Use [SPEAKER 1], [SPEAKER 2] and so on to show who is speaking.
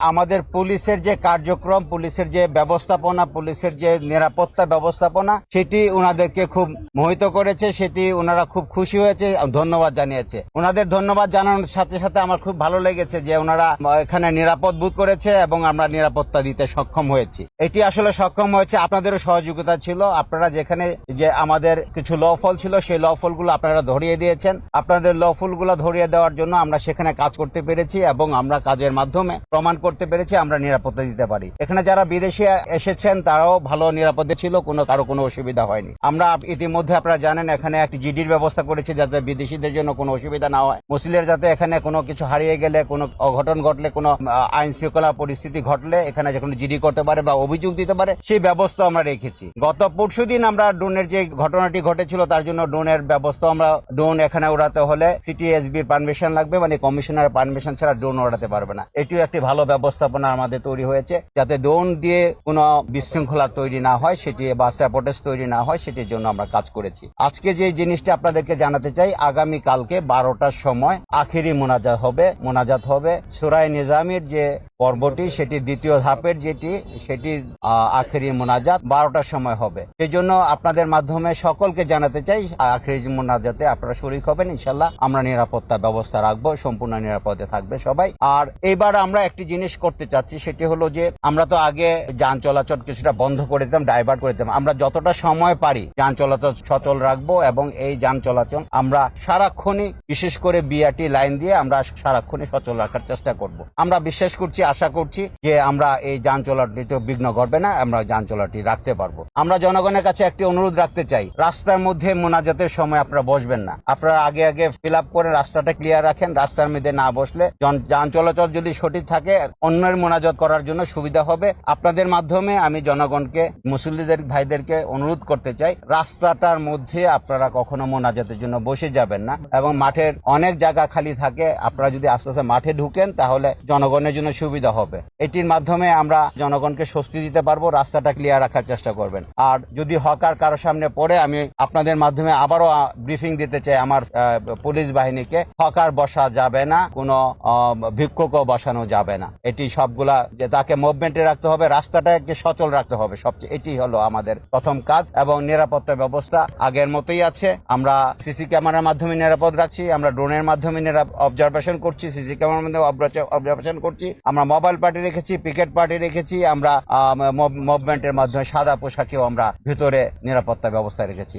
[SPEAKER 1] আমাদের পুলিশের যে কার্যক্রম, পুলিশের যে ব্যবস্থাপনা, পুলিশের যে নিরাপত্তা ব্যবস্থাপনা, সেটি ওনাদেরকে খুব মোহিত করেছে, সেটি ওনারা খুব খুশি হয়েছে, ধন্যবাদ জানিয়েছে। ওনাদের ধন্যবাদ জানানোর সাথে সাথে আমার খুব ভালো লেগেছে যে ওনারা এখানে নিরাপদ বোধ করেছে এবং আমরা নিরাপত্তা দিতে সক্ষম হয়েছি। এটি আসলে সক্ষম হয়েছে, আপনাদেরও সহযোগিতা ছিল। আপনারা যেখানে যে আমাদের কিছু ল ফল ছিল, সেই ল ফলগুলো আপনারা ধরিয়ে দিয়েছেন। আপনাদের ল ফলগুলো ধরিয়ে দেওয়ার জন্য আমরা সেখানে কাজ করতে পেরেছি এবং আমরা কাজের মাধ্যমে প্রমাণ করতে পেরেছি, আমরা নিরাপত্তা দিতে পারি। এখানে যারা বিদেশি এসেছেন, তারাও ভালো নিরাপদে ছিল, কোনো, কারও কোনো অসুবিধা হয়নি। আমরা ইতিমধ্যে আপনারা জানেন, এখানে একটি জিডির ব্যবস্থা করেছি যাতে বিদেশিদের জন্য কোনো অসুবিধা না হয়। মুসলিমের যাতে এখানে কোনো কিছু হারিয়ে গেলে, কোনো অঘটন ঘটলে, কোনো আইন শৃঙ্খলা পরিস্থিতি ঘটলে, এখানে যে কোনো জিডি করতে পারে বা অভিযোগ দিতে পারে, সেই ব্যবস্থা আমরা রেখেছি। গত পরশু দিন আমরা ড্রোনের যে ঘটনাটি ঘটেছিল, তার জন্য ড্রোনের ব্যবস্থা আমরা, ড্রোন এখানে উড়াতে হলে, সিটিএসবির পারমিশন লাগবে মানে কমিশনার পারমিশন ছাড়া ড্রোন উড়াতে পারবে না। এটিও একটি ভালো ব্যবস্থাপনা আমাদের তৈরি হয়েছে যাতে ড্রোন দিয়ে কোনো বিশৃঙ্খলা তৈরি না হয়, সেটি বা স্যাপোটেজ তৈরি না হয়, সেটির জন্য আমরা কাজ করেছি। আজকে যে জিনিসটা আপনাদেরকে জানাতে চাই আগামী কালকে বারোটার সময় আখেরি মোনাজাত হবে। মোনাজাত হবে সুরায় নিজামের যে পর্বটি, সেটি দ্বিতীয় ধাপের যেটি, সেটি আখেরি মোনাজাত বারোটার সময় হবে। সেই জন্য আপনাদের মাধ্যমে সকলকে জানাতে চাই, আখেরি মোনাজাতে আপনারা শরিক হবেন ইনশাল্লাহ আমরা নিরাপত্তা ব্যবস্থা রাখব, সম্পূর্ণ নিরাপদে থাকবে সবাই। আর এইবার আমরা একটি জিনিস করতে চাচ্ছি সেটি হলো যে, আমরা তো আগে যান চলাচল কিছুটা বন্ধ করে দিতাম ডাইভার্ট করে দিতাম। আমরা যতটা সময় পারি যান চলাচল সচল রাখব এবং এই যান চলাচল আমরা সারাক্ষণই, বিশেষ করে বিআরটি লাইন দিয়ে আমরা সারাক্ষণই সচল রাখার চেষ্টা করব। আমরা বিশ্বাস করছি, আশা করছি যে আমরা এই যান চলাচলটিতে বিঘ্ন ঘটবে না, আমরা যান চলাচলটি রাখতে পারব। আমরা জনগণের কাছে একটি অনুরোধ রাখতে চাই, রাস্তার মধ্যে মোনাজাতের সময় আপনারা বসবেন না। আপনারা আগে আগে ফিল করে রাস্তাটা ক্লিয়ার রাখেন, রাস্তার মধ্যে না বসলে যান চলাচল যদি সঠিক থাকে অন্যের মোনাজত করার জন্য সুবিধা হবে। আপনাদের মাধ্যমে আমি জনগণকে, মুসল্লিদের ভাইদেরকে অনুরোধ করতে চাই, রাস্তাটার মধ্যে আপনারা কখনো মোনাজাতের জন্য বসে যাবেন না এবং মাঠের অনেক জায়গা খালি থাকে, আপনারা যদি আস্তে আস্তে মাঠে ঢুকেন তাহলে জনগণের জন্য সুবিধা হবে। এটির মাধ্যমে আমরা জনগণকে স্বস্তি দিতে পারব, রাস্তাটা ক্লিয়ার রাখার চেষ্টা করবেন। আর যদি হকার কারও সামনে পড়ে, আমি আপনাদের মাধ্যমে আবারও ব্রিফিং দিতে চাই আমার পুলিশ বাহিনীকে হকার বসা যাবে না, কোনো ভিক্ষুকও বসানো যাবে না। এটি সবগুলা যে তাকে মুভমেন্টে রাখতে হবে, রাস্তাটাকে সচল রাখতে হবে সবচেয়ে। এটি হলো আমাদের প্রথম কাজ এবং নিরাপত্তা ব্যবস্থা আগের মতোই আছে। আমরা সিসি ক্যামেরার মাধ্যমে নিরাপদ রাখছি, আমরা ড্রোনের মাধ্যমে অবজারভেশন করছি, সিসি ক্যামেরার মাধ্যমে অবজারভেশন করছি, আমরা মোবাইল পার্টি রেখেছি পিকেট পার্টি রেখেছি, আমরা মুভমেন্টের মাধ্যমে সাদা পোশাকেও আমরা ভিতরে নিরাপত্তা ব্যবস্থা রেখেছি।